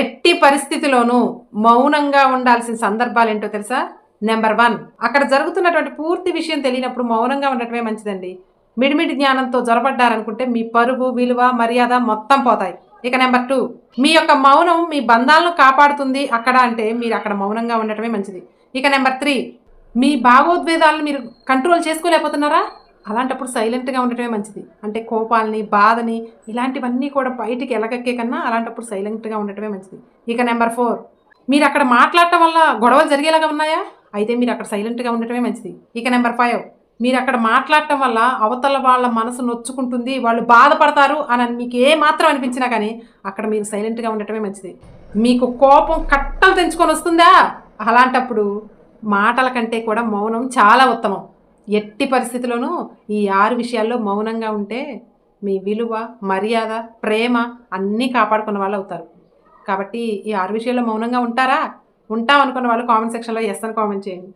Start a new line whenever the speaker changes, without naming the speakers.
ఎట్టి పరిస్థితిలోనూ మౌనంగా ఉండాల్సిన సందర్భాలు ఏంటో తెలుసా? నెంబర్ వన్ అక్కడ జరుగుతున్నటువంటి పూర్తి విషయం తెలియనప్పుడు మౌనంగా ఉండటమే మంచిదండి. మిడిమిడి జ్ఞానంతో జొరబడ్డారనుకుంటే మీ పరుగు విలువ మర్యాద మొత్తం పోతాయి. ఇక నెంబర్ టూ మీ యొక్క మౌనం మీ బంధాలను కాపాడుతుంది అక్కడ అంటే మీరు అక్కడ మౌనంగా ఉండటమే మంచిది. ఇక నెంబర్ త్రీ మీ భావోద్వేదాలను మీరు కంట్రోల్ చేసుకోలేకపోతున్నారా? అలాంటప్పుడు సైలెంట్గా ఉండటమే మంచిది. అంటే కోపాలని బాధని ఇలాంటివన్నీ కూడా బయటికి ఎలగక్కే కన్నా అలాంటప్పుడు సైలెంట్గా ఉండటమే మంచిది. ఇక నెంబర్ ఫోర్. మీరు అక్కడ మాట్లాడటం వల్ల గొడవలు జరిగేలాగా ఉన్నాయా? అయితే మీరు అక్కడ సైలెంట్గా ఉండటమే మంచిది. ఇక నెంబర్ ఫైవ్. మీరు అక్కడ మాట్లాడటం వల్ల అవతల వాళ్ళ మనసు నొచ్చుకుంటుంది వాళ్ళు బాధపడతారు అని మీకు ఏ మాత్రం అనిపించినా కానీ అక్కడ మీరు సైలెంట్గా ఉండటమే మంచిది. మీకు కోపం కట్టలు తెంచుకొని వస్తుందా? అలాంటప్పుడు మాటల కంటే కూడా మౌనం చాలా ఉత్తమం. ఎట్టి పరిస్థితిలోనూ ఈ ఆరు విషయాల్లో మౌనంగా ఉంటే మీ విలువ మర్యాద ప్రేమ అన్నీ కాపాడుకున్న వాళ్ళు అవుతారు. కాబట్టి ఈ ఆరు విషయాల్లో మౌనంగా ఉంటారా? ఉంటాం అనుకున్న వాళ్ళు కామెంట్ సెక్షన్లో ఎస్ అని కామెంట్ చేయండి.